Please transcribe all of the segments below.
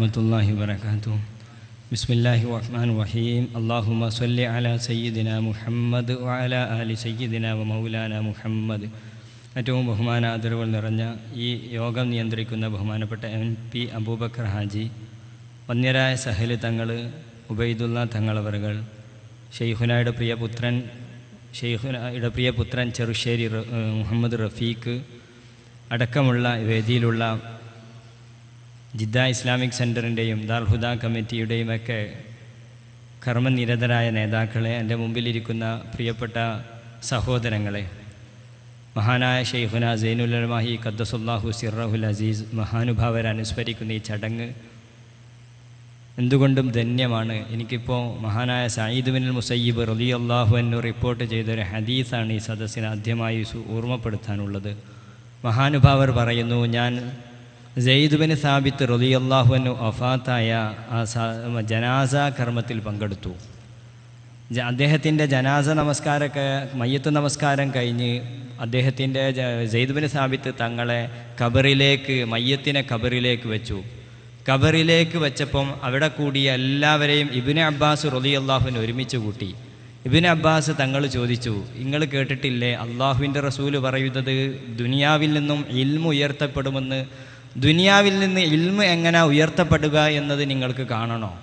ورحمة الله وبركاته بسم الله الرحمن الرحيم اللهم صل على سيدنا മുഹമ്മദ് وعلى آل سيدنا ومولانا മുഹമ്മദ് ഏറ്റവും ബഹുമാന ആദരവുകൾ നിറഞ്ഞ ഈ യോഗം നിയന്ത്രിക്കുന്ന ബഹുമാനപ്പെട്ട എം പി അബൂബക്കർ ഹാജി വന്യരായ സഹല് തങ്ങൾ ഉബൈദുള്ള തങ്ങളവറുകൾ ഷെയ്ഖുനായുടെ പ്രിയപുത്രൻ ഷെയ്ഖുനായുടെ പ്രിയപുത്രൻ ചെറുശ്ശേരി റ- ഏഹ് മുഹമ്മദ് റഫീഖ് അടക്കമുള്ള വേദിയിലുള്ള ജിദ്ദ ഇസ്ലാമിക് സെന്ററിന്റെയും ദാർഹുദ കമ്മിറ്റിയുടെയും ഒക്കെ കർമ്മനിരതരായ നേതാക്കളെ എന്റെ മുമ്പിലിരിക്കുന്ന പ്രിയപ്പെട്ട സഹോദരങ്ങളെ മഹാനായ ഷെയ്ഖുന സൈനുലമാഹി ഖദ്ദസുല്ലാഹു സിറഹുൽ അസീസ് മഹാനുഭാവർ അനുസ്മരിക്കുന്ന ഈ ചടങ്ങ് എന്തുകൊണ്ടും ധന്യമാണ്. എനിക്കിപ്പോൾ മഹാനായ സയ്യിദ് ബിൻ മുസയ്യിബ് റലി അള്ളാഹു എന്നു റിപ്പോർട്ട് ചെയ്തൊരു ഹദീസാണ് ഈ സദസ്സിന് ആദ്യമായി ഓർമ്മപ്പെടുത്താനുള്ളത്. മഹാനുഭാവർ പറയുന്നു ഞാൻ സെയ്ദ് ബിൻ സാബിത്ത് റലി അള്ളാഹു എന്ന് ഒഫാത്തായ ആ ജനാസ കർമ്മത്തിൽ പങ്കെടുത്തു. അദ്ദേഹത്തിന്റെ ജനാസ നമസ്കാരമൊക്കെ മയ്യത്ത് നമസ്കാരം കഴിഞ്ഞ് അദ്ദേഹത്തിന്റെ ജയ്ദുബിന് സാബിത്ത് തങ്ങളെ കബറിലേക്ക് മയ്യത്തിനെ കബറിലേക്ക് വെച്ചു. കബറിലേക്ക് വെച്ചപ്പം അവിടെ കൂടിയ എല്ലാവരെയും ഇബിന് അബ്ബാസ് റലി അള്ളാഹുവിന് ഒരുമിച്ച് കൂട്ടി. ഇബിന് അബ്ബാസ് തങ്ങൾ ചോദിച്ചു നിങ്ങൾ കേട്ടിട്ടില്ലേ അള്ളാഹുവിന്റെ റസൂൽ പറയുന്നത് ദുനിയാവിൽ നിന്നും ഇൽമ ഉയർത്തപ്പെടുമെന്ന് ദുനിയാവിൽ നിന്ന് ഇൽമ എങ്ങനെ ഉയർത്തപ്പെടുക എന്നത് നിങ്ങൾക്ക് കാണണോ?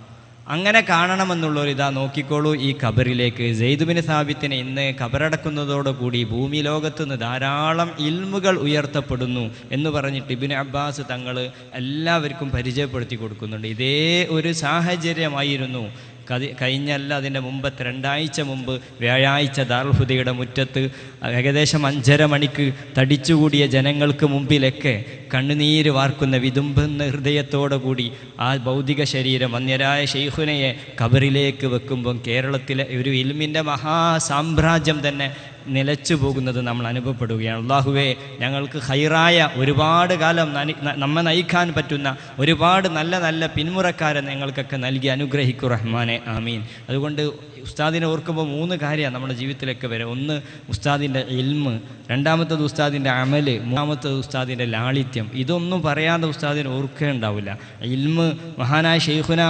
അങ്ങനെ കാണണമെന്നുള്ളൊരു ഇതാ നോക്കിക്കോളൂ. ഈ ഖബറിലേക്ക് ജെയ്ദുബിന് സാബിത്തിനെ ഇന്ന് ഖബറടക്കുന്നതോടുകൂടി ഭൂമി ലോകത്തു നിന്ന് ധാരാളം ഇൽമുകൾ ഉയർത്തപ്പെടുന്നു എന്ന് പറഞ്ഞിട്ട് ഇബിൻ അബ്ബാസ് തങ്ങൾ എല്ലാവർക്കും പരിചയപ്പെടുത്തി കൊടുക്കുന്നുണ്ട്. ഇതേ ഒരു സാഹചര്യമായിരുന്നു. കഴിഞ്ഞല്ല അതിന്റെ മുമ്പത്തെ രണ്ടാഴ്ച മുമ്പ് വ്യാഴാഴ്ച ദാർഹുദയുടെ മുറ്റത്ത് ഏകദേശം അഞ്ചര മണിക്ക് തടിച്ചുകൂടിയ ജനങ്ങൾക്ക് മുമ്പിലൊക്കെ കണ്ണുനീര് വാർക്കുന്ന വിതുമ്പുന്ന ഹൃദയത്തോടു കൂടി ആ ഭൗതിക ശരീരം വന്യരായ ഷെയ്ഖുനയെ കബറിലേക്ക് വെക്കുമ്പം കേരളത്തിലെ ഒരു ഇൽമിന്റെ മഹാസാമ്രാജ്യം തന്നെ നിലച്ചു പോകുന്നത് നമ്മൾ അനുഭവപ്പെടുകയാണ്. അള്ളാഹുവേ ഞങ്ങൾക്ക് ഹൈറായ ഒരുപാട് കാലം നമ്മെ നയിക്കാൻ പറ്റുന്ന ഒരുപാട് നല്ല നല്ല പിന്മുറക്കാരെ ഞങ്ങൾക്കൊക്കെ നൽകി അനുഗ്രഹിക്കു റഹ്മാനെ. ആമീൻ. അതുകൊണ്ട് ഉസ്താദിനെ ഓർക്കുമ്പോൾ മൂന്ന് കാര്യമാണ് നമ്മുടെ ജീവിതത്തിലൊക്കെ വരെ. ഒന്ന് ഉസ്താദിന്റെ ഇൽമ്. രണ്ടാമത്തത് ഉസ്താദിന്റെ അമൽ. മൂന്നാമത്തത് ഉസ്താദിന്റെ ലാളിത്യം. ഇതൊന്നും പറയാതെ ഉസ്താദിനെ ഓർക്കുകയുണ്ടാവില്ല ഇൽമ് മഹാനായ ഷെയ്ഖുന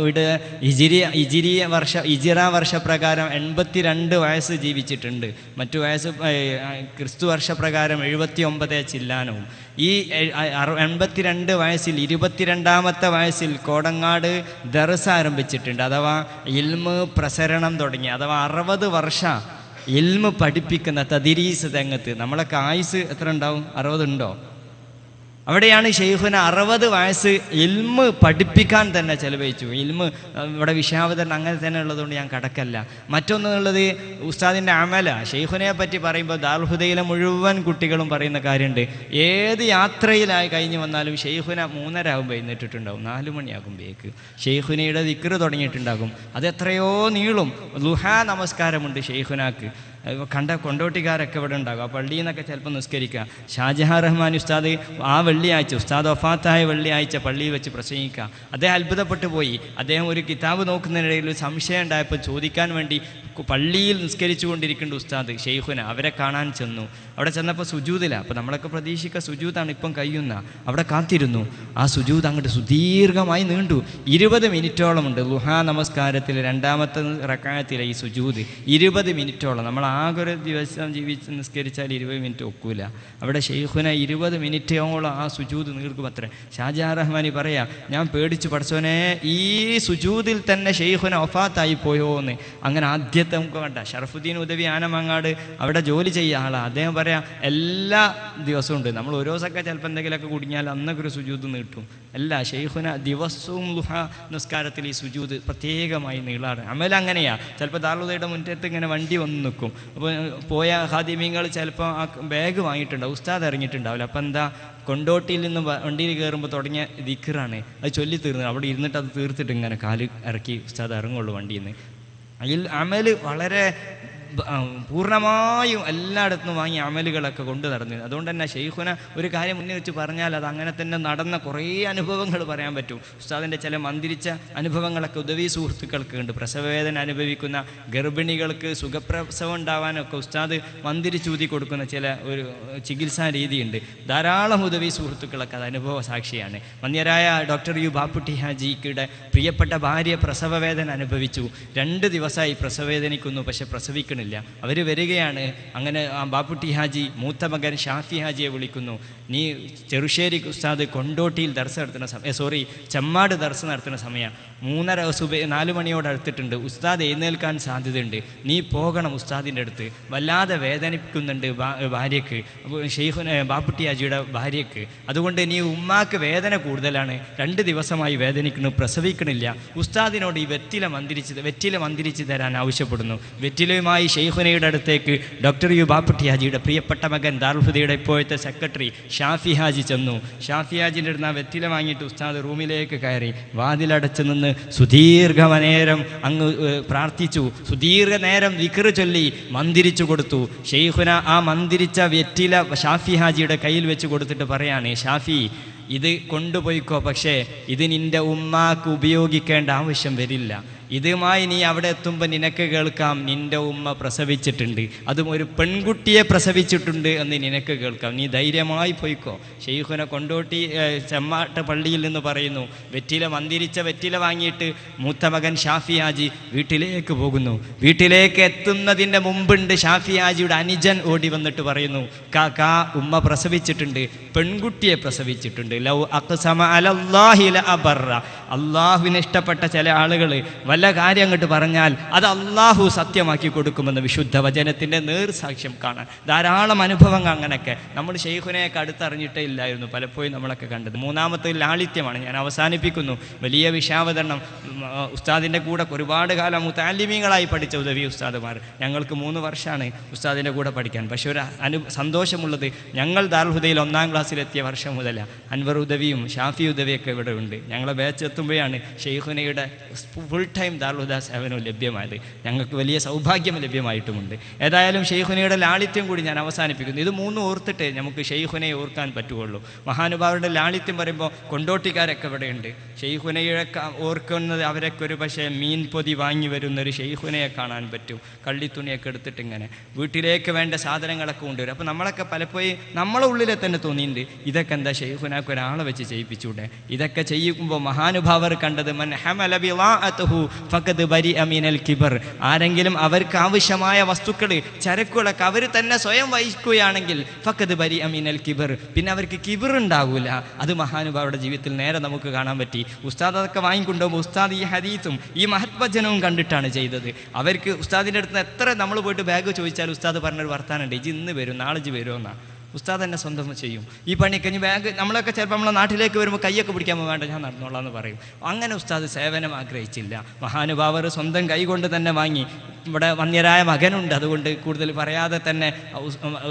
ഇവിടെ ഇജിരിയ ഇജിരിയ വർഷ ഇജിറ വർഷപ്രകാരം എൺപത്തി വയസ്സ് ജീവിച്ചിട്ടുണ്ട്. മറ്റു വയസ്സ് ക്രിസ്തു വർഷപ്രകാരം എഴുപത്തി ഒമ്പത് ചില്ലാനവും. ഈ എൺപത്തിരണ്ട് വയസ്സിൽ ഇരുപത്തിരണ്ടാമത്തെ വയസ്സിൽ കോടങ്ങാട് ദർസ് ആരംഭിച്ചിട്ടുണ്ട്. അഥവാ ഇൽമ് പ്രസരണം തുടങ്ങി. അഥവാ അറുപത് വർഷ ഇൽമ് പഠിപ്പിക്കുന്ന തദിരീസ് തെങ്ങത്ത്. നമ്മളൊക്കെ ആയുസ് എത്ര ഉണ്ടാവും? അറുപതുണ്ടോ? അവിടെയാണ് ഷെയ്ഖുന അറുപത് വയസ്സ് ഇൽമ് പഠിപ്പിക്കാൻ തന്നെ ചെലവഴിച്ചു. ഇൽമ് ഇവിടെ വിഷയാവതരണം അങ്ങനെ തന്നെ ഉള്ളതുകൊണ്ട് ഞാൻ കടക്കല്ല. മറ്റൊന്നുള്ളത് ഉസ്താദിന്റെ അമല. ഷെയ്ഖുനയെ പറ്റി പറയുമ്പോൾ ദാർഹുദയിലെ മുഴുവൻ കുട്ടികളും പറയുന്ന കാര്യമുണ്ട്. ഏത് യാത്രയിലായി കഴിഞ്ഞ് വന്നാലും ഷെയ്ഖുന മൂന്നര ആകുമ്പോൾ എഴുന്നേറ്റിട്ടുണ്ടാവും. നാല് മണിയാകുമ്പോഴേക്ക് ഷെയ്ഖുനയുടെ ദിക്റ് തുടങ്ങിയിട്ടുണ്ടാകും. അത് എത്രയോ നീളും. ലുഹാ നമസ്കാരമുണ്ട് ഷെയ്ഖുനാക്ക് കണ്ട കൊണ്ടോട്ടിക്കാരൊക്കെ ഇവിടെ ഉണ്ടാകും. ആ പള്ളിയിൽ നിന്നൊക്കെ ചിലപ്പോൾ നിസ്കരിക്കുക. ഷാജഹാൻ റഹ്മാൻ ഉസ്താദ് ആ വെള്ളിയാഴ്ച ഉസ്താദ് ഒഫാത്തായ വെള്ളിയാഴ്ച പള്ളിയിൽ വെച്ച് പ്രസംഗിക്കുക. അദ്ദേഹം അത്ഭുതപ്പെട്ടു പോയി. അദ്ദേഹം ഒരു കിതാബ് നോക്കുന്നതിനിടയിൽ ഒരു സംശയം ഉണ്ടായപ്പോൾ ചോദിക്കാൻ വേണ്ടി പള്ളിയിൽ നിസ്കരിച്ചു കൊണ്ടിരിക്കേണ്ട ഉസ്താദ് ഷെയ്ഖുന. അവരെ കാണാൻ ചെന്നു. അവിടെ ചെന്നപ്പോൾ സുജൂതില്ല അപ്പോൾ നമ്മളൊക്കെ പ്രതീക്ഷിക്കുക സുജൂതാണ് ഇപ്പം കഴിയുന്ന. അവിടെ കാത്തിരുന്നു. ആ സുജൂത് അങ്ങോട്ട് സുദീർഘമായി നീണ്ടു. ഇരുപത് മിനിറ്റോളമുണ്ട്. ലുഹാ നമസ്കാരത്തിൽ രണ്ടാമത്തെ റക്കായത്തിലെ ഈ സുജൂത്. ഇരുപത് മിനിറ്റോളം. നമ്മൾ ആകെ ഒരു ദിവസം ജീവിച്ച് നിസ്കരിച്ചാൽ ഇരുപത് മിനിറ്റ് ഒക്കൂല. അവിടെ ഷെയ്ഖുന ഇരുപത് മിനിറ്റോളം ആ സുജൂത് നീർക്കും അത്ര. ഷാജാ റഹ്മാനി പറയാ ഞാൻ പേടിച്ചു പഠിച്ചോനെ ഈ സുജൂതിൽ തന്നെ ഷെയ്ഖുന ഒഫാത്തായി പോയോ എന്ന് അങ്ങനെ ആദ്യത്തെ നമുക്ക് വേണ്ട ഷറഫുദ്ദീൻ ഉദവി ആനമങ്ങാട് അവിടെ ജോലി ചെയ്യുക ആളാണ് അദ്ദേഹം പറയാം എല്ലാ ദിവസവും ഉണ്ട്. നമ്മൾ ഓരോ സക്ക ചിലപ്പോൾ എന്തെങ്കിലുമൊക്കെ കുടുങ്ങിയാൽ അന്നൊക്കെ ഒരു സുജൂത് നീട്ടും. അല്ല ഷെയ്ഖുന ദിവസവും ലുഹ നിസ്കാരത്തിൽ ഈ സുജൂത് പ്രത്യേകമായി നീളാണ് അമൽ അങ്ങനെയാ. ചിലപ്പോൾ ദാറുദയുടെ മുറ്റത്ത് ഇങ്ങനെ വണ്ടി വന്ന് നിൽക്കും. അപ്പോൾ പോയ ഹാദിമീങ്ങൾ ചിലപ്പോൾ ആ ബാഗ് വാങ്ങിയിട്ടുണ്ടാവും ഉസ്താദ് ഇറങ്ങിയിട്ടുണ്ടാവില്ല അപ്പം എന്താ കൊണ്ടോട്ടിയിൽ നിന്ന് വണ്ടിയിൽ കയറുമ്പോൾ തുടങ്ങിയ ദിക്കറാണ് അത് ചൊല്ലി തീർന്നു അവിടെ ഇരുന്നിട്ട് അത് തീർത്തിട്ട് ഇങ്ങനെ കാൽ ഇറക്കി ഉസ്താദ് ഇറങ്ങുള്ളൂ വണ്ടിയിൽ നിന്ന് അതിൽ അമൽ വളരെ പൂർണമായും എല്ലായിടത്തും വാങ്ങി അമലുകളൊക്കെ കൊണ്ടു നടന്നു. അതുകൊണ്ട് തന്നെ ഷെയ്ഖുന ഒരു കാര്യം മുന്നിൽ വെച്ച് പറഞ്ഞാൽ അത് അങ്ങനെ തന്നെ നടന്ന കുറേ അനുഭവങ്ങൾ പറയാൻ പറ്റും. ഉസ്താദിന്റെ ചില മന്ദിരിച്ച അനുഭവങ്ങളൊക്കെ ഉദവി സുഹൃത്തുക്കൾക്ക് ഉണ്ട്. പ്രസവവേദന അനുഭവിക്കുന്ന ഗർഭിണികൾക്ക് സുഖപ്രസവം ഉണ്ടാവാനൊക്കെ ഉസ്താദ് മന്ദിരിച്ചൂതി കൊടുക്കുന്ന ചില ഒരു ചികിത്സാ രീതിയുണ്ട്. ധാരാളം ഉദവി സുഹൃത്തുക്കളൊക്കെ അത് അനുഭവ സാക്ഷിയാണ്. മന്യരായ ഡോക്ടർ യു ബാപ്പുട്ടി ഹാജിയുടെ പ്രിയപ്പെട്ട ഭാര്യ പ്രസവവേദന അനുഭവിച്ചു. രണ്ട് ദിവസമായി പ്രസവവേദനിക്കുന്നു പക്ഷെ പ്രസവിക്കണില്ല അവർ വരികയാണ്. അങ്ങനെ ബാപ്പുട്ടി ഹാജി മൂത്ത മകൻ ഷാഫി ഹാജിയെ വിളിക്കുന്നു. നീ ചെറുശ്ശേരി ഉസ്താദ് കൊണ്ടോട്ടിയിൽ ദർശ നടത്തുന്ന സമയം സോറി ചെമ്മാട് ദർശ നടത്തുന്ന സമയം മൂന്നര സുബ നാല് മണിയോട് അടുത്തിട്ടുണ്ട്. ഉസ്താദ് എഴുന്നേൽക്കാൻ സാധ്യതയുണ്ട്. നീ പോകണം ഉസ്താദിന്റെ അടുത്ത്. വല്ലാതെ വേദനിപ്പിക്കുന്നുണ്ട് ഭാര്യക്ക് ഷെയ്ഖുന ബാപ്പുട്ടി അജിയുടെ ഭാര്യയ്ക്ക്. അതുകൊണ്ട് നീ ഉമ്മാക്ക് വേദന കൂടുതലാണ്. രണ്ട് ദിവസമായി വേദനിക്കുന്നു പ്രസവിക്കണില്ല. ഉസ്താദിനോട് ഈ വെറ്റില മന്തിരിച്ച് വെറ്റില മന്തിരിച്ച് തരാൻ ആവശ്യപ്പെടുന്നു. വെറ്റിലയുമായി ഷെയ്ഖുനയുടെ അടുത്തേക്ക് ഡോക്ടർ യു ബാപ്പുട്ടി അജിയുടെ പ്രിയപ്പെട്ട മകൻ ദാർഹുദയുടെ ഇപ്പോഴത്തെ സെക്രട്ടറി ഷാഫി ഹാജി ചെന്നു. ഷാഫി ഹാജിന്റെ അടുത്ത് ആ വെറ്റില വാങ്ങിയിട്ട് ഉസ്താദ് റൂമിലേക്ക് കയറി. വാതിലടച്ച് നിന്ന് സുദീർഘനേരം അങ്ങ് പ്രാർത്ഥിച്ചു. സുദീർഘ നേരം വിക്റ് ചൊല്ലി മന്ദിരിച്ചു കൊടുത്തു. ഷെയ്ഖുന ആ മന്ദിരിച്ച വെറ്റില ഷാഫി ഹാജിയുടെ കയ്യിൽ വെച്ച് കൊടുത്തിട്ട് പറയാണ് ഷാഫി ഇത് കൊണ്ടുപോയിക്കോ പക്ഷേ ഇത് നിന്റെ ഉമ്മാക്ക് ഉപയോഗിക്കേണ്ട ആവശ്യം വരില്ല. ഇതുമായി നീ അവിടെ എത്തുമ്പോൾ നിനക്ക് കേൾക്കാം നിന്റെ ഉമ്മ പ്രസവിച്ചിട്ടുണ്ട്. അതും ഒരു പെൺകുട്ടിയെ പ്രസവിച്ചിട്ടുണ്ട് എന്ന് നിനക്ക് കേൾക്കാം. നീ ധൈര്യമായി പോയിക്കോ. ഷെയ്ഖുനെ കൊണ്ടോട്ടി ചെമ്മാട്ട പള്ളിയിൽ നിന്ന് പറയുന്നു വെറ്റില മന്ദിരിച്ച വെറ്റില വാങ്ങിയിട്ട് മൂത്ത മകൻ ഷാഫി വീട്ടിലേക്ക് പോകുന്നു. വീട്ടിലേക്ക് എത്തുന്നതിന്റെ മുമ്പുണ്ട് ഷാഫി ഹാജിയുടെ അനുജൻ ഓടി വന്നിട്ട് പറയുന്നു കാ കാ ഉമ്മ പ്രസവിച്ചിട്ടുണ്ട് പെൺകുട്ടിയെ പ്രസവിച്ചിട്ടുണ്ട്. ലൗ അക്സമ അലല്ലാഹില ലഅബറ അള്ളാഹുവിന് ഇഷ്ടപ്പെട്ട ചില ആളുകൾ വല്ല കാര്യം അങ്ങോട്ട് പറഞ്ഞാൽ അത് അള്ളാഹു സത്യമാക്കി കൊടുക്കുമെന്ന് വിശുദ്ധ വചനത്തിന്റെ നേർസാക്ഷ്യം കാണാൻ. ധാരാളം അനുഭവങ്ങൾ അങ്ങനെയൊക്കെ. നമ്മൾ ഷെയ്ഖുനെയൊക്കെ അടുത്തറിഞ്ഞിട്ടേ ഇല്ലായിരുന്നു. പലപ്പോഴും നമ്മളൊക്കെ കണ്ടത്. മൂന്നാമത്തെ ലാളിത്യമാണ്. ഞാൻ അവസാനിപ്പിക്കുന്നു. വലിയ വിഷാവതരണം. ഉസ്താദിന്റെ കൂടെ ഒരുപാട് കാലം മുത്താലിമീങ്ങളായി പഠിച്ച ഉദവി ഉസ്താദുമാർ. ഞങ്ങൾക്ക് മൂന്ന് വർഷമാണ് ഉസ്താദിന്റെ കൂടെ പഠിക്കാൻ. പക്ഷെ ഒരു അനു സന്തോഷമുള്ളത് ഞങ്ങൾ ദാർഹുദയിൽ ഒന്നാം ക്ലാസ്സിലെത്തിയ വർഷം മുതലാണ് അൻവർ ഉദവിയും ഷാഫി ഉദവിയൊക്കെ ഇവിടെ ഉണ്ട്. ഞങ്ങളെ ബാച്ച് എത്തുമ്പോഴാണ് ഷെയ്ഖുനയുടെ ഫുൾ ടൈം ദാർഹുദ സേവനവും ലഭ്യമായത്. ഞങ്ങൾക്ക് വലിയ സൗഭാഗ്യം ലഭ്യമായിട്ടുമുണ്ട്. ഏതായാലും ഷെയ്ഖുനയുടെ ലാളിത്യം കൂടി ഞാൻ അവസാനിപ്പിക്കുന്നു. ഇത് മൂന്ന് ഓർത്തിട്ട് നമുക്ക് ഷെയ്ഖുനയെ ഓർക്കാൻ പറ്റുകയുള്ളൂ. മഹാനുഭാവരുടെ ലാളിത്യം പറയുമ്പോൾ കൊണ്ടോട്ടിക്കാരൊക്കെ ഇവിടെയുണ്ട്. ഷെയ്ഖുനയെ ഓർക്കുന്നത് അവരൊക്കെ ഒരു പക്ഷേ മീൻ പൊതി വാങ്ങി വരുന്ന ഒരു ഷെയ്ഖുനയെ കാണാൻ പറ്റും. കള്ളിത്തുണിയൊക്കെ എടുത്തിട്ട് ഇങ്ങനെ. വീട്ടിലേക്ക് വേണ്ട സാധനങ്ങളൊക്കെ കൊണ്ടുവരും. അപ്പോൾ നമ്മളൊക്കെ പലപ്പോഴും നമ്മളെ ഉള്ളിലെ തന്നെ തോന്നിയിട്ടുണ്ട്. ഇതൊക്കെ എന്താ ഷെയ്ഖുനാക്ക് ഒരാളെ വെച്ച് ചെയ്യിപ്പിച്ചൂടെ? ഇതൊക്കെ ചെയ്യുമ്പോൾ മഹാനുഭാവർ കണ്ടത് മൻ ഹമല ഫഖദ് ബരിഅ അമീനൽ കിബർ. ആരെങ്കിലും അവർക്ക് ആവശ്യമായ വസ്തുക്കൾ ചരക്കുകളൊക്കെ അവർ തന്നെ സ്വയം വഹിക്കുകയാണെങ്കിൽ ഫഖദ് ബരി അമീനൽ കിബർ. പിന്നെ അവർക്ക് കിബർ ഉണ്ടാകൂല അത് മഹാനുഭാവയുടെ ജീവിതത്തിൽ നേരെ നമുക്ക് കാണാൻ പറ്റി. ഉസ്താദ് അതൊക്കെ വാങ്ങിക്കൊണ്ടുപോകുമ്പോൾ ഉസ്താദ് ഈ ഹദീസും ഈ മഹത്വജനവും കണ്ടിട്ടാണ് ചെയ്തത്. അവർക്ക് ഉസ്താദിന്റെ അടുത്ത് എത്ര നമ്മൾ പോയിട്ട് ബാഗ് ചോദിച്ചാൽ ഉസ്താദ് പറഞ്ഞൊരു വർത്താനുണ്ട് ഇജ് ഇന്ന് വരും നാളെ ഇജ് വരുമെന്നാ ഉസ്താദ് തന്നെ സ്വന്തം ചെയ്യും. ഈ പണി കഴിഞ്ഞ് ബാങ്ക് നമ്മളൊക്കെ ചിലപ്പോൾ നമ്മളെ നാട്ടിലേക്ക് വരുമ്പോൾ കൈയൊക്കെ പിടിക്കാൻ വേണ്ട ഞാൻ നടന്നോളാം എന്ന് പറയും. അങ്ങനെ ഉസ്താദ് സേവനം ആഗ്രഹിച്ചില്ല. മഹാനുഭാവർ സ്വന്തം കൈകൊണ്ട് തന്നെ വാങ്ങി. ഇവിടെ വന്യരായ മകനുണ്ട്. അതുകൊണ്ട് കൂടുതൽ പറയാതെ തന്നെ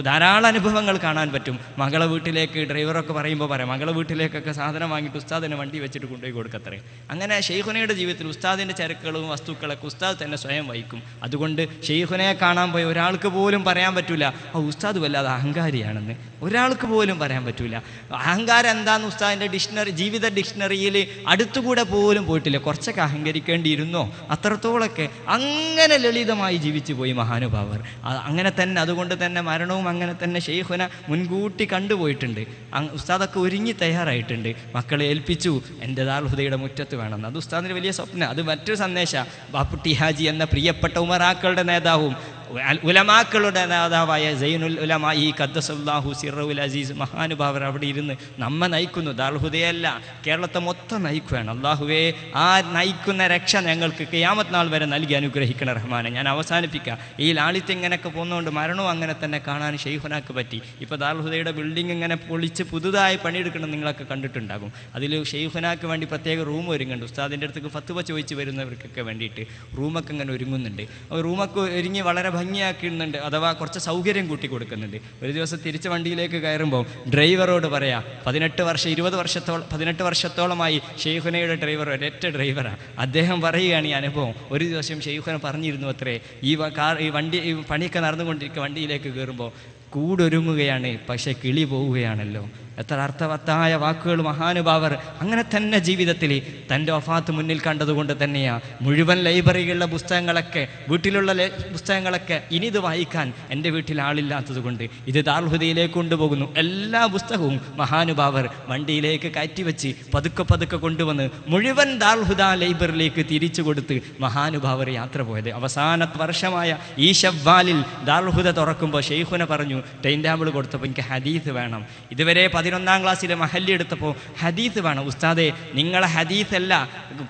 ധാരാളം അനുഭവങ്ങൾ കാണാൻ പറ്റും. മകളെ വീട്ടിലേക്ക് ഡ്രൈവറൊക്കെ പറയുമ്പോൾ പറയാം. മകളെ വീട്ടിലേക്കൊക്കെ സാധനം വാങ്ങിയിട്ട് ഉസ്താദിനെ വണ്ടി വെച്ചിട്ട് കൊണ്ടുപോയി കൊടുക്കത്രേ. അങ്ങനെ ഷെയ്ഖുനയുടെ ജീവിതത്തിൽ ഉസ്താദിന്റെ ചരക്കുകളും വസ്തുക്കളൊക്കെ ഉസ്താദ് തന്നെ സ്വയം വഹിക്കും. അതുകൊണ്ട് ഷെയ്ഖുനയെ കാണാൻ പോയി ഒരാൾക്ക് പോലും പറയാൻ പറ്റില്ല ആ ഉസ്താദ് വല്ലാതെ അഹങ്കാരിയാണെന്ന്. ഒരാൾക്ക് പോലും പറയാൻ പറ്റൂല. അഹങ്കാരം എന്താന്ന് ഉസ്താദിന്റെ ഡിക്ഷണറി ജീവിത ഡിക്ഷണറിയിൽ അടുത്തുകൂടെ പോലും പോയിട്ടില്ല. കുറച്ചൊക്കെ അഹങ്കരിക്കേണ്ടിയിരുന്നോ? അത്രത്തോളൊക്കെ അങ്ങനെ ലളിതമായി ജീവിച്ചു പോയി മഹാനുഭാവർ. അങ്ങനെ തന്നെ അതുകൊണ്ട് തന്നെ മരണവും അങ്ങനെ തന്നെ ഷെയ്ഖുന മുൻകൂട്ടി കണ്ടുപോയിട്ടുണ്ട്. ഉസ്താദൊക്കെ ഒരുങ്ങി തയ്യാറായിട്ടുണ്ട്. മക്കളെ ഏൽപ്പിച്ചു. എന്റെ ദാർഹുദയുടെ മുറ്റത്ത് വേണമെന്ന് അത് ഉസ്താദിന് വലിയ സ്വപ്നം. അത് മറ്റൊരു സന്ദേശ. ബാപ്പുട്ടി ഹാജി എന്ന പ്രിയപ്പെട്ട ഉമറാക്കളുടെ നേതാവും ഉലമാക്കളുടെ നേതാവായ സൈനുൽ ഉലമ ഈ കദ്ദസുല്ലാഹു സിറുൽ അസീസ് മഹാനുഭാവർ അവിടെ ഇരുന്ന് നമ്മെ നയിക്കുന്നു. ദാർഹുദയല്ല കേരളത്തെ മൊത്തം നയിക്കുകയാണ്. അള്ളാഹുവേ ആ നയിക്കുന്ന രക്ഷ ഞങ്ങൾക്ക് കിയാമത്ത് നാൾ വരെ നൽകി അനുഗ്രഹിക്കണം റഹ്മാനെ. ഞാൻ അവസാനിപ്പിക്കാം. ഈ ലാളിത്യം ഇങ്ങനെയൊക്കെ പോകുന്നതുകൊണ്ട് മരണവും അങ്ങനെ തന്നെ കാണാൻ ഷെയ്ഖുനാക്ക് പറ്റി. ഇപ്പോൾ ദാർഹുദയുടെ ബിൽഡിംഗ് ഇങ്ങനെ പൊളിച്ച് പുതുതായി പണിയെടുക്കണം നിങ്ങളൊക്കെ കണ്ടിട്ടുണ്ടാകും. അതിൽ ഷെയ്ഖുനാക്ക് വേണ്ടി പ്രത്യേക റൂം ഒരുങ്ങുന്നുണ്ട്. ഉസ്താദിന്റെ അടുത്തേക്ക് ഫത്തുവ ചോദിച്ച് വരുന്നവർക്കൊക്കെ വേണ്ടിയിട്ട് റൂമൊക്കെ ഇങ്ങനെ ഒരുങ്ങുന്നുണ്ട്. റൂമൊക്കെ ഒരുങ്ങി വളരെ ഭംഗിയാക്കുന്നുണ്ട് അഥവാ കുറച്ച് സൗകര്യം കൂട്ടി കൊടുക്കുന്നുണ്ട്. ഒരു ദിവസം തിരിച്ച് വണ്ടിയിലേക്ക് കയറുമ്പോൾ ഡ്രൈവറോട് പറയാം പതിനെട്ട് വർഷം ഇരുപത് വർഷത്തോളം പതിനെട്ട് വർഷത്തോളമായി ഷെയ്ഖുനയുടെ ഡ്രൈവർ ഒരൊറ്റ ഡ്രൈവറാണ് അദ്ദേഹം പറയുകയാണ് ഈ അനുഭവം. ഒരു ദിവസം ഷെയ്ഖുന പറഞ്ഞിരുന്നു അത്രേ ഈ കാർ ഈ വണ്ടി പണിയൊക്കെ നടന്നുകൊണ്ടിരിക്കുക വണ്ടിയിലേക്ക് കയറുമ്പോൾ കൂടൊരുങ്ങുകയാണ് പക്ഷേ കിളി പോവുകയാണല്ലോ. എത്ര അർത്ഥവത്തായ വാക്കുകൾ മഹാനുഭാവർ അങ്ങനെ തന്നെ ജീവിതത്തിൽ തന്റെ ഒഫാത്ത് മുന്നിൽ കണ്ടതുകൊണ്ട് തന്നെയാണ് മുഴുവൻ ലൈബ്രറിയിലുള്ള പുസ്തകങ്ങളൊക്കെ വീട്ടിലുള്ള പുസ്തകങ്ങളൊക്കെ ഇനി ഇത് വായിക്കാൻ എന്റെ വീട്ടിൽ ആളില്ലാത്തത് കൊണ്ട് ഇത് ദാർഹുദയിലേക്ക് കൊണ്ടുപോകുന്നു. എല്ലാ പുസ്തകവും മഹാനുഭാവർ വണ്ടിയിലേക്ക് കയറ്റിവെച്ച് പതുക്കെ പതുക്കെ കൊണ്ടുവന്ന് മുഴുവൻ ദാർഹുദ ലൈബ്രറിയിലേക്ക് തിരിച്ചു കൊടുത്ത് മഹാനുഭാവർ യാത്ര പോയത്. അവസാന വർഷമായ ഈ ഷവ്വാലിൽ ദാർഹുദ തുറക്കുമ്പോൾ ഷെയ്ഖുന പറഞ്ഞു ടൈം ടേബിൾ കൊടുത്തപ്പോൾ എനിക്ക് ഹദീസ് വേണം. ഇതുവരെ പതിനൊന്നാം ക്ലാസ്സിലെ മഹല്ലി എടുത്തപ്പോൾ ഹദീസ് വേണം ഉസ്താദെ നിങ്ങളെ ഹദീസല്ല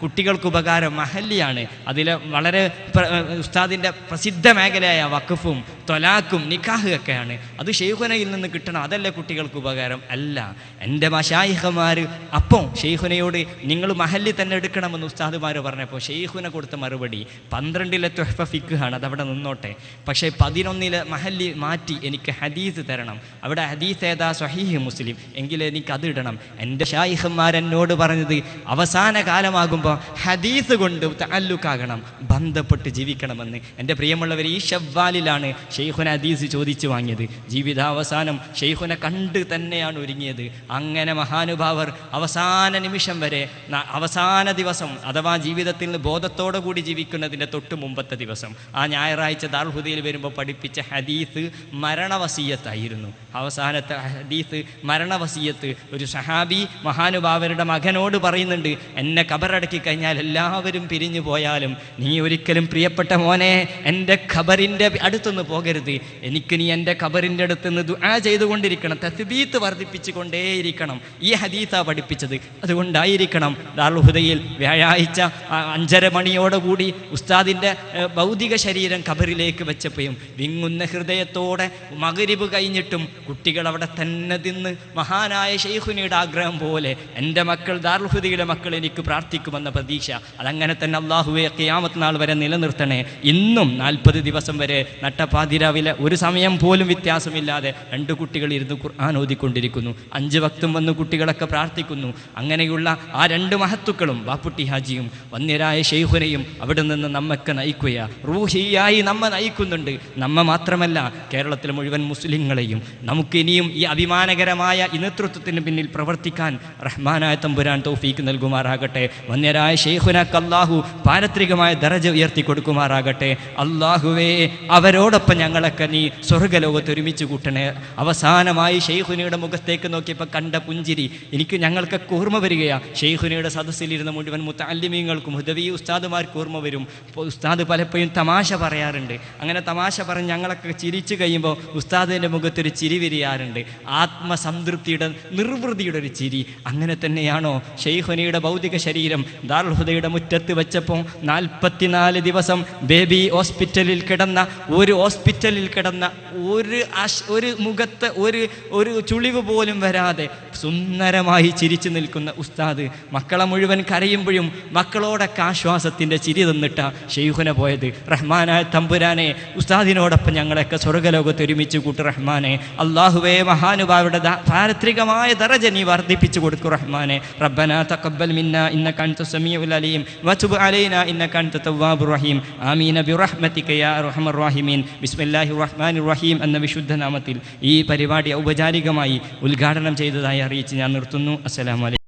കുട്ടികൾക്ക് ഉപകാരം മഹല്ലിയാണ്. അതിൽ വളരെ ഉസ്താദിന്റെ പ്രസിദ്ധ മേഖലയായ വഖഫും തൊലാക്കും നിക്കാഹ് ഒക്കെയാണ് അത് ഷെയ്ഖുനയിൽ നിന്ന് കിട്ടണം അതല്ല കുട്ടികൾക്ക് ഉപകാരം? അല്ല. എന്റെ മഷായിഹമാർ അപ്പോൾ ഷെയ്ഖുനയോട് നിങ്ങൾ മഹല്ലി തന്നെ എടുക്കണമെന്ന് ഉസ്താദുമാർ പറഞ്ഞപ്പോൾ ഷെയ്ഖുന കൊടുത്ത മറുപടി പന്ത്രണ്ടിലെ തൊഹഫ ഫിക്കുഹാണ് അതവിടെ നിന്നോട്ടെ. പക്ഷേ പതിനൊന്നിലെ മഹല്ലി മാറ്റി എനിക്ക് ഹദീസ് തരണം. അവിടെ ഹദീസ് ഏതാ? സ്വഹീഹ് മുസ്ലിം. എങ്കിൽ എനിക്ക് അത് ഇടണം. എന്റെ ഷായിഹന്മാർ എന്നോട് പറഞ്ഞത് അവസാന കാലമാകുമ്പോൾ ഹദീസ് കൊണ്ട് താലൂക്കാകണം ബന്ധപ്പെട്ട് ജീവിക്കണമെന്ന്. എന്റെ പ്രിയമുള്ളവർ ഈ ഷവ്വാലിലാണ് ഷെയ്ഖുന അദീസ് ചോദിച്ചു വാങ്ങിയത്. ജീവിതാവസാനം ഷെയ്ഖുനെ കണ്ട് തന്നെയാണ് ഒരുങ്ങിയത്. അങ്ങനെ മഹാനുഭാവർ അവസാന നിമിഷം വരെ അവസാന ദിവസം അഥവാ ജീവിതത്തിൽ ബോധത്തോടു കൂടി ജീവിക്കുന്നതിന്റെ തൊട്ട് മുമ്പത്തെ ദിവസം ആ ഞായറാഴ്ച ദാർഹുദയിൽ വരുമ്പോൾ പഠിപ്പിച്ച ഹദീസ് മരണവസീയത്തായിരുന്നു. അവസാനത്തെ ഹദീസ് മരണവസീയത്ത് ഒരു സഹാബി മഹാനുഭാവരുടെ മകനോട് പറയുന്നുണ്ട് എന്നെ കബറടക്കി കഴിഞ്ഞാൽ എല്ലാവരും പിരിഞ്ഞു പോയാലും നീ ഒരിക്കലും പ്രിയപ്പെട്ട മോനെ എന്റെ ഖബറിന്റെ അടുത്തുനിന്ന് പോകരുത്. എനിക്ക് നീ എന്റെ ഖബറിന്റെ അടുത്തുനിന്ന് ദുആ ചെയ്തുകൊണ്ടിരിക്കണം. തസ്ബീത്ത് വർദ്ധിപ്പിച്ചു കൊണ്ടേയിരിക്കണം ഈ ഹദീത്ത പഠിപ്പിച്ചത്. അതുകൊണ്ടായിരിക്കണം ദാർഹുദയിൽ വ്യാഴാഴ്ച അഞ്ചര മണിയോടുകൂടി ഉസ്താദിന്റെ ഭൗതിക ശരീരം ഖബറിലേക്ക് വെച്ചപ്പോഴും വിങ്ങുന്ന ഹൃദയത്തോടെ മകരിവ് കഴിഞ്ഞിട്ടും കുട്ടികൾ അവിടെ തന്നെ തിന്ന് മഹാനായ ഷെയ്ഖുനിയുടെ ആഗ്രഹം പോലെ എന്റെ മക്കൾ ദാർഹുദയുടെ മക്കൾ എനിക്ക് പ്രാർത്ഥിക്കുമെന്ന പ്രതീക്ഷ അതങ്ങനെ തന്നെ അള്ളാഹുവെ ക്യാമത്ത് നാൾ വരെ നിലനിർത്തണേ. ഇന്നും നാൽപ്പത് ദിവസം വരെ നട്ടപ്പാതിരാവിലെ ഒരു സമയം പോലും വ്യത്യാസമില്ലാതെ രണ്ട് കുട്ടികൾ ഇരുന്ന് ഖുർആൻ ഓതിക്കൊണ്ടിരിക്കുന്നു. അഞ്ച് ഭക്തും വന്ന് കുട്ടികളൊക്കെ പ്രാർത്ഥിക്കുന്നു. അങ്ങനെയുള്ള ആ രണ്ട് മഹത്തുക്കളും ബാപ്പുട്ടി ഹാജിയും വന്യരായ ഷെയ്ഹുനയും അവിടെ നിന്ന് നമ്മൊക്കെ നയിക്കുക റൂഹിയായി നമ്മെ നയിക്കുന്നുണ്ട്. നമ്മ മാത്രമല്ല കേരളത്തിലെ മുഴുവൻ മുസ്ലിങ്ങളെയും നമുക്ക് ഇനിയും ഈ അഭിമാനകരമായ ഈ നേതൃത്വത്തിന് പിന്നിൽ പ്രവർത്തിക്കാൻ റഹ്മാനായ തമ്പുരാൻ തോഫീക്ക് നൽകുമാറാകട്ടെ. വന്യരായ ഷെയ്ഖുനക്ക് അള്ളാഹു പാരത്രികമായ ദറജ ഉയർത്തി കൊടുക്കുമാറാകട്ടെ അള്ളാഹുവേ അവരോടൊപ്പം ഞങ്ങളൊക്കെ നീ സ്വർഗലോകത്ത് ഒരുമിച്ച് കൂട്ടണേ. അവസാനമായി ഷെയ്ഖുനയുടെ മുഖത്തേക്ക് നോക്കിയപ്പോൾ കണ്ട പുഞ്ചിരി. എനിക്ക് ഞങ്ങൾക്കൊക്കെ ഓർമ്മ വരികയാണ് ഷെയ്ഖുനയുടെ സദസ്സിലിരുന്ന മുഴുവൻ മുത്തല്ലിമീങ്ങൾക്കും ഹുദവി ഉസ്താദുമാർക്ക് ഓർമ്മ വരും. ഉസ്താദ് പലപ്പോഴും തമാശ പറയാറുണ്ട്. അങ്ങനെ തമാശ പറഞ്ഞ് ഞങ്ങളൊക്കെ ചിരിച്ചു കഴിയുമ്പോൾ ഉസ്താദിന്റെ മുഖത്തൊരു ചിരി വിരിയാറുണ്ട്. ആത്മസംതൃപ്തിയുടെ നിർവൃതിയുടെ ഒരു ചിരി. അങ്ങനെ തന്നെയാണോ ഷെയ്ഖുനയുടെ ഭൗതിക ശരീരം? ദാർഹുദയുടെ മുറ്റത്ത് വെച്ചപ്പോൾ നാൽപ്പത്തിനാല് ദിവസം ബേബി ഹോസ്പിറ്റലിൽ കിടന്ന ഒരു ഹോസ്പിറ്റലിൽ കിടന്ന ഒരു അശ് ഒരു മുഖത്ത് ഒരു ഒരു ചുളിവ് പോലും വരാതെ സുന്ദരമായി ചിരിച്ചു നിൽക്കുന്ന ഉസ്താദ് മക്കളെ മുഴുവൻ കരയുമ്പോഴും മക്കളോടൊക്കെ ആശ്വാസത്തിന്റെ ചിരി തന്നിട്ട ഷെയ്ഖുന പോയത്. റഹ്മാനായ തമ്പുരാനെ ഉസ്താദിനോടൊപ്പം ഞങ്ങളൊക്കെ സ്വർഗലോകത്ത് ഒരുമിച്ച് കൂട്ടു റഹ്മാനെ. അള്ളാഹുവേ മഹാനുഭാവിയുടെ പാരത്രികമായ ദറജ നീ വർദ്ധിപ്പിച്ചു കൊടുക്കു റഹ്മാനെ. റബ്ബന തക്കബൽ മിന്ന ഇന്നക അൻത സമീഉൽ അലീം. വതുബ് അലൈന ഇന്ന അൻത തവ്വാബുർ റഹീം. ആമീന ബിറഹ്മതിക യാ അർഹമർ റഹീമീൻ. ബിസ്മില്ലാഹിർ റഹ്മാൻ റഹീം എന്ന വിശുദ്ധ നാമത്തിൽ ഈ പരിപാടി ഔപചാരികമായി ഉദ്ഘാടനം ചെയ്തതായി അറിയിച്ച് ഞാൻ നിർത്തുന്നു. അസ്സലാമു അലൈക്കും.